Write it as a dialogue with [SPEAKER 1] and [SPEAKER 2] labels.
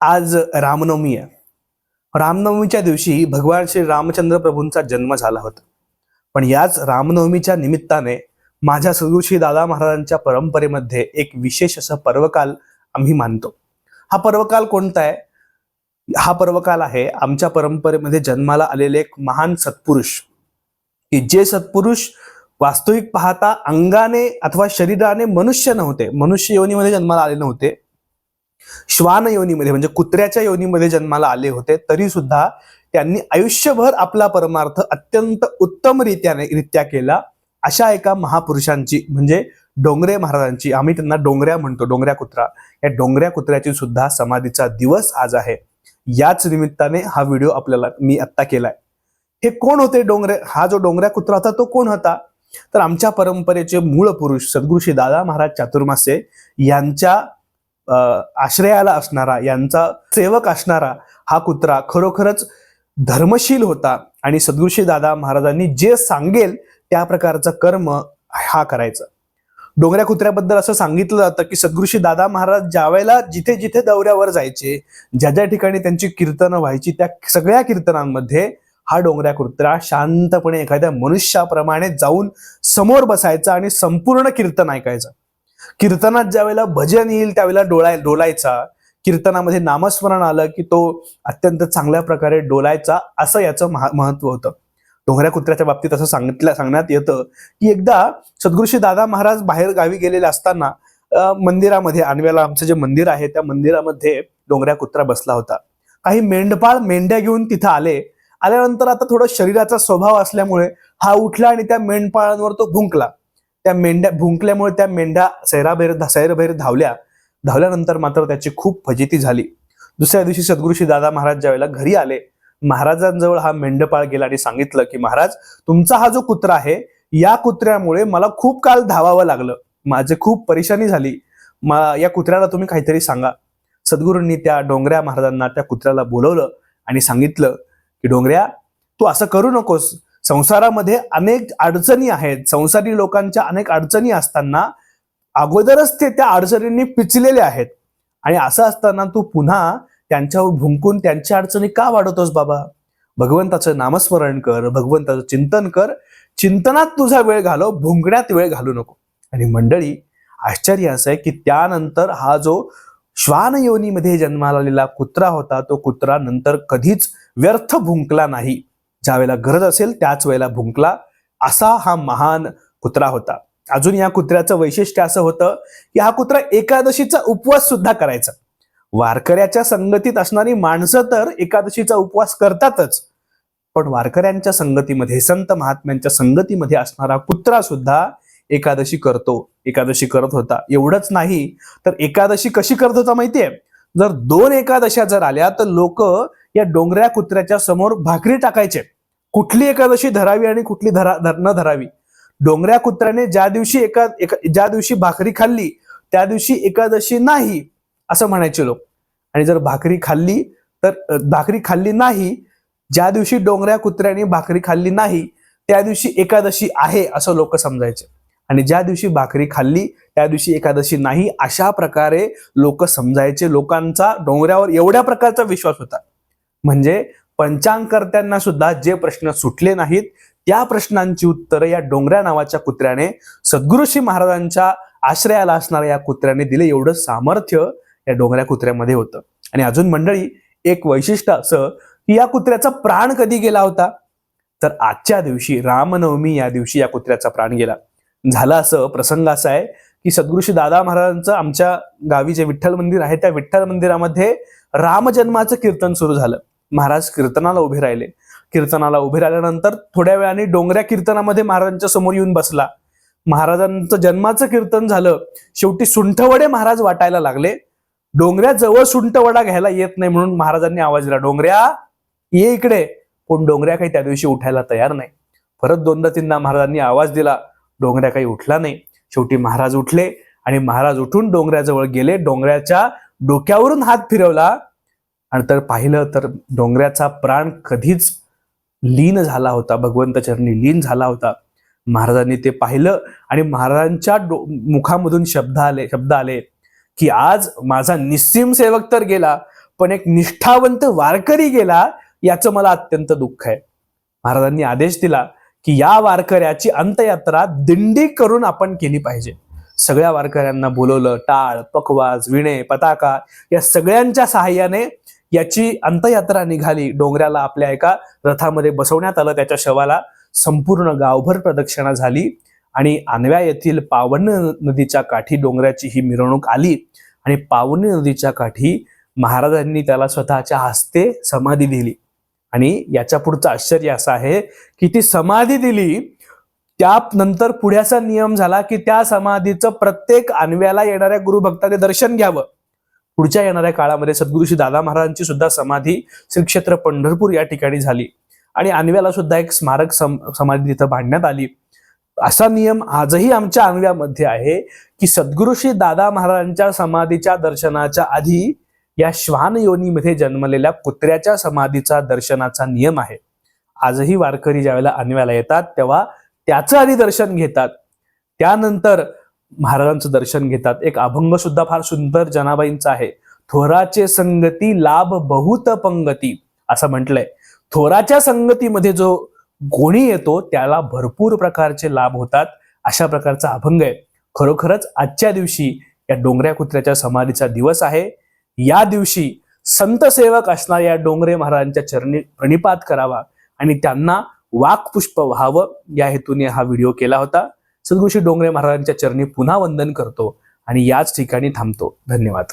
[SPEAKER 1] आज रामनवमी आहे. रामनवमीच्या दिवशी भगवान श्री रामचंद्र प्रभूंचा जन्म झाला होता. पण याच रामनवमीच्या निमित्ताने माझ्या सद्गुरू श्री दादा महाराजांच्या परंपरेमध्ये एक विशेष असं पर्वकाल आम्ही मानतो. हा पर्वकाल कोणता आहे? हा पर्वकाल आहे आमच्या परंपरेमध्ये जन्माला आलेले एक महान सत्पुरुष. की जे सत्पुरुष वास्तविक पाहता अंगाने अथवा शरीराने मनुष्य नव्हते मनुष्य योनीमध्ये जन्माला आले नव्हते श्वान योनीमध्ये म्हणजे कुत्र्याच्या योनीमध्ये जन्माला आले होते तरी सुद्धा त्यांनी आयुष्यभर आपला परमार्थ अत्यंत उत्तम रित्याने रित्या केला. अशा एका महापुरुषांची म्हणजे डोंगरे महाराजांची आम्ही त्यांना डोंगऱ्या म्हणतो डोंगऱ्या कुत्रा. या डोंगऱ्या कुत्र्याची सुद्धा समाधीचा दिवस आज आहे. याच निमित्ताने हा व्हिडिओ आपल्याला मी आत्ता केलाय. हे कोण होते डोंगरे? हा जो डोंगऱ्या कुत्रा होता तो कोण होता? तर आमच्या परंपरेचे मूळ पुरुष सद्गुरू दादा महाराज चातुर्मासे यांच्या आश्रयाला असणारा यांचा सेवक असणारा हा कुत्रा खरोखरच धर्मशील होता आणि सद्गुरुश्री दादा महाराजांनी जे सांगेल त्या प्रकारचं कर्म हा करायचा. डोंगऱ्या कुत्र्याबद्दल असं सांगितलं जातं की सद्गुरुश्री दादा महाराज ज्या वेळेला जिथे जिथे दौऱ्यावर जायचे ज्या ज्या ठिकाणी त्यांची कीर्तनं व्हायची त्या सगळ्या कीर्तनांमध्ये हा डोंगऱ्या कुत्रा शांतपणे एखाद्या मनुष्याप्रमाणे जाऊन समोर बसायचा आणि संपूर्ण कीर्तन ऐकायचं. कीर्तनात ज्या वेळेला भजन येईल त्यावेळेला डोळा डोलायचा. कीर्तनामध्ये नामस्मरण आलं की तो अत्यंत चांगल्या प्रकारे डोलायचा असं याचं महत्त्व होतं. डोंगऱ्या कुत्र्याच्या बाबतीत असं सांगितलं सांगण्यात येतं की एकदा सद्गुरुशी दादा महाराज बाहेर गावी गेलेले असताना मंदिरामध्ये आणव्याला आमचं जे मंदिर आहे त्या मंदिरामध्ये डोंगऱ्या कुत्रा बसला होता. काही मेंढपाळ मेंढ्या घेऊन तिथं आले. आल्यानंतर आता थोडं शरीराचा स्वभाव असल्यामुळे हा उठला आणि त्या मेंढपाळांवर तो भुंकला. त्या मेंढ्या भुंकल्यामुळे त्या मेंढ्या सैराभैर सैरभैर धावल्या. धावल्यानंतर मात्र त्याची खूप फजिती झाली. दुसऱ्या दिवशी सद्गुरुशी दादा महाराज ज्यावेळेला घरी आले महाराजांजवळ हा मेंढपाळ गेला आणि सांगितलं की महाराज तुमचा हा जो कुत्रा आहे या कुत्र्यामुळे मला खूप काल धावावं लागलं. माझे खूप परेशानी झाली. मा- या कुत्र्याला तुम्ही काहीतरी सांगा. सद्गुरूंनी त्या डोंगऱ्या महाराजांना त्या कुत्र्याला बोलवलं आणि सांगितलं की डोंगऱ्या तू असं करू नकोस. संसारामध्ये अनेक अडचणी आहेत. संसारी लोकांच्या अनेक अडचणी असताना अगोदरच ते त्या अडचणींनी पिचलेले आहेत. आणि असं असताना तू पुन्हा त्यांच्यावर भुंकून त्यांच्या अडचणी का वाढवतोस बाबा? भगवंताचं नामस्मरण कर भगवंताचं चिंतन कर. चिंतनात तुझा वेळ घालव भुंकण्यात वेळ घालू नको. आणि मंडळी आश्चर्य असं आहे की त्यानंतर हा जो श्वान योनीमध्ये जन्माला आलेला कुत्रा होता तो कुत्रा नंतर कधीच व्यर्थ भुंकला नाही. ज्या वेळेला गरज असेल त्याच वेळेला भुंकला असा हा महान कुत्रा होता. अजून या कुत्र्याचं वैशिष्ट्य असं होतं की हा कुत्रा एकादशीचा उपवास सुद्धा करायचा. वारकऱ्याच्या संगतीत असणारी माणसं तर एकादशीचा उपवास करतातच. पण वारकऱ्यांच्या संगतीमध्ये संत महात्म्यांच्या संगतीमध्ये असणारा कुत्रा सुद्धा एकादशी करतो एकादशी करत होता. एवढंच नाही तर एकादशी कशी करत होता माहितीये? जर दोन एकादशा जर आल्या तर लोक या डोंगऱ्या कुत्र्याच्या समोर भाकरी टाकायचे. कुठली एकादशी धरावी आणि कुठली धरा न धरावी? डोंगऱ्या कुत्र्याने ज्या दिवशी एका ज्या दिवशी भाकरी खाल्ली त्या दिवशी एकादशी नाही असं म्हणायचे लोक. आणि जर भाकरी खाल्ली तर भाकरी खाल्ली नाही ज्या दिवशी डोंगऱ्या कुत्र्याने भाकरी खाल्ली नाही त्या दिवशी एकादशी आहे असं लोक समजायचे. आणि ज्या दिवशी भाकरी खाल्ली त्या दिवशी एकादशी नाही अशा प्रकारे लोक समजायचे. लोकांचा डोंगऱ्यावर एवढ्या प्रकारचा विश्वास होता. म्हणजे पंचांगकर्त्यांना सुद्धा जे प्रश्न सुटले नाहीत त्या प्रश्नांची उत्तरं या डोंगऱ्या नावाच्या कुत्र्याने सद्गुरुशी महाराजांच्या आश्रयाला असणाऱ्या या कुत्र्याने दिले. एवढं सामर्थ्य या डोंगऱ्या कुत्र्यामध्ये होतं. आणि अजून मंडळी एक वैशिष्ट्य असं की या कुत्र्याचा प्राण कधी गेला होता? तर आजच्या दिवशी रामनवमी या दिवशी या कुत्र्याचा प्राण गेला. झालं असं प्रसंग असा आहे की सद्गुरुशी दादा महाराजांचं आमच्या गावी जे विठ्ठल मंदिर आहे त्या विठ्ठल मंदिरामध्ये रामजन्माचं कीर्तन सुरू झालं. महाराज कीर्तनाला उभे राहिले. कीर्तनाला उभे राहिल्यानंतर थोड्या वेळाने डोंगऱ्या कीर्तनामध्ये महाराजांच्या समोर येऊन बसला. महाराजांचं जन्माचं कीर्तन झालं. शेवटी सुंठवडे महाराज वाटायला लागले. डोंगऱ्याजवळ सुंठवडा घ्यायला येत नाही म्हणून महाराजांनी आवाज दिला डोंगऱ्या ये इकडे. पण डोंगऱ्या काही त्या दिवशी उठायला तयार नाही. परत दोनदा तीनदा महाराजांनी आवाज दिला डोंगऱ्या काही उठला नाही. शेवटी महाराज उठले आणि महाराज उठून डोंगऱ्याजवळ गेले. डोंगऱ्याच्या डोक्यावरून हात फिरवला. आणि तर पाहिलं तर डोंगऱ्याचा प्राण कधीच लीन झाला होता भगवंत चरणी लीन झाला होता. महाराजांनी ते पाहिलं आणि महाराजांच्या डो- मुखामधून शब्द आले शब्द आले की आज माझा निस्सीम सेवक तर गेला पण एक निष्ठावंत वारकरी गेला याचं मला अत्यंत दुःख आहे. महाराजांनी आदेश दिला की या वारकऱ्याची अंतयात्रा दिंडी करून आपण केली पाहिजे. सगळ्या वारकऱ्यांना बोलवलं टाळ पकवाज विणे पताका या सगळ्यांच्या सहाय्याने याची अंतयात्रा निघाली डोंगराला आपल्या एका रथामध्ये बसवण्यात आलं. त्याच्या शवाला संपूर्ण गावभर प्रदक्षिणा झाली आणि आणव्या येथील पावन नदीच्या काठी डोंगराची ही मिरवणूक आली आणि पावनी नदीच्या काठी महाराजांनी त्याला स्वतःच्या हस्ते समाधी दिली. आणि याच्या पुढचं आश्चर्य असं आहे की ती समाधी दिली त्या नंतर पुढ्याचा नियम झाला की त्या समाधीचं प्रत्येक आणव्याला येणाऱ्या गुरुभक्ताने दर्शन घ्यावं. पुढच्या येणाऱ्या काळामध्ये सद्गुरू श्री दादा महाराजांची सुद्धा समाधी श्री क्षेत्र पंढरपूर या ठिकाणी झाली. आणि आणव्याला सुद्धा एक स्मारक सम समाधी तिथं बांधण्यात आली. असा नियम आजही आमच्या आणव्यामध्ये आहे की सद्गुरू श्री दादा महाराजांच्या समाधीच्या दर्शनाच्या आधी या श्वान योनीमध्ये जन्मलेल्या कुत्र्याच्या समाधीचा दर्शनाचा नियम आहे. आजही वारकरी ज्यावेळेला अनव्याला येतात तेव्हा त्याचं आधी दर्शन घेतात. त्यानंतर महाराजांचं दर्शन घेतात. एक अभंग सुद्धा फार सुंदर जनाबाईंचा आहे. थोराचे संगती लाभ बहुत पंगती. असं म्हटलंय. थोराच्या संगतीमध्ये जो गोणी येतो त्याला भरपूर प्रकारचे लाभ होतात. अशा प्रकारचा अभंग आहे. खरोखरच आजच्या दिवशी या डोंगऱ्या कुत्र्याच्या समाधीचा दिवस आहे. या दिवशी संत सेवक असणाऱ्या डोंगरे महाराजांच्या चरणी प्रणिपात करावा आणि त्यांना वाकपुष्प व्हावं. या हेतूने हा व्हिडिओ केला होता. सद्गुरू डोंगरे महाराजांच्या चरणी पुन्हा वंदन करतो आणि याच ठिकाणी थांबतो. धन्यवाद.